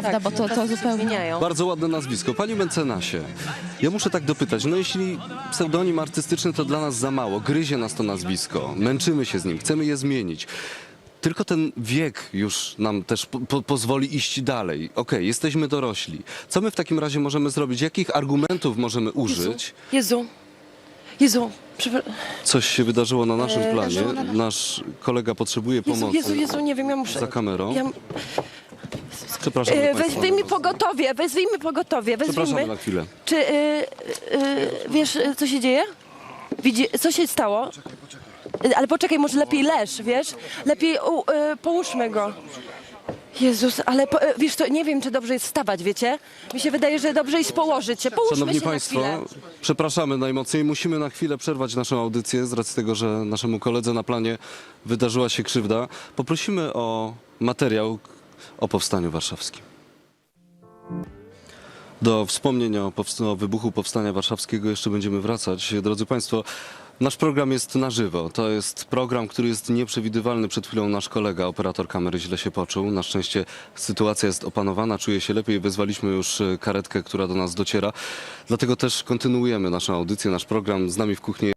prawda? Bo to, to zupełnie... zmieniają. Bardzo ładne nazwisko. Panie mecenasie, ja muszę tak dopytać, no jeśli pseudonim artystyczny to dla nas za mało, gryzie nas to nazwisko, męczymy się z nim, chcemy je zmienić. Tylko ten wiek już nam też po, po, pozwoli iść dalej. Okej, jesteśmy dorośli. Co my w takim razie możemy zrobić? Jakich argumentów możemy użyć? Jezu, Jezu, przepraszam. Coś się wydarzyło na naszym Eee, planie. wydarzyło na- Nasz kolega potrzebuje Jezu, pomocy. Jezu, Jezu, nie wiem, ja muszę... Za kamerą. Ja, Przepraszam. e, państwa. wezwijmy pogotowie, wezwijmy pogotowie, Przepraszam wezwijmy. na chwilę. Czy, y, y, wiesz, y, co się dzieje? Widzi, co się stało? Y, Ale poczekaj, może lepiej leż, wiesz? Lepiej u, y, połóżmy go. Jezus, ale po, y, wiesz to nie wiem, czy dobrze jest wstawać, wiecie? Mi się wydaje, że dobrze jest położyć się. Połóżmy Szanowni się Państwo, na chwilę. przepraszamy najmocniej. Musimy na chwilę przerwać naszą audycję z racji tego, że naszemu koledze na planie wydarzyła się krzywda. Poprosimy o materiał o powstaniu warszawskim. Do wspomnień o, o wybuchu Powstania Warszawskiego jeszcze będziemy wracać. Drodzy Państwo, nasz program jest na żywo. To jest program, który jest nieprzewidywalny. Przed chwilą nasz kolega, operator kamery, źle się poczuł. Na szczęście sytuacja jest opanowana, czuje się lepiej. Wezwaliśmy już e, karetkę, która do nas dociera. Dlatego też kontynuujemy naszą audycję, nasz program. Z nami w kuchni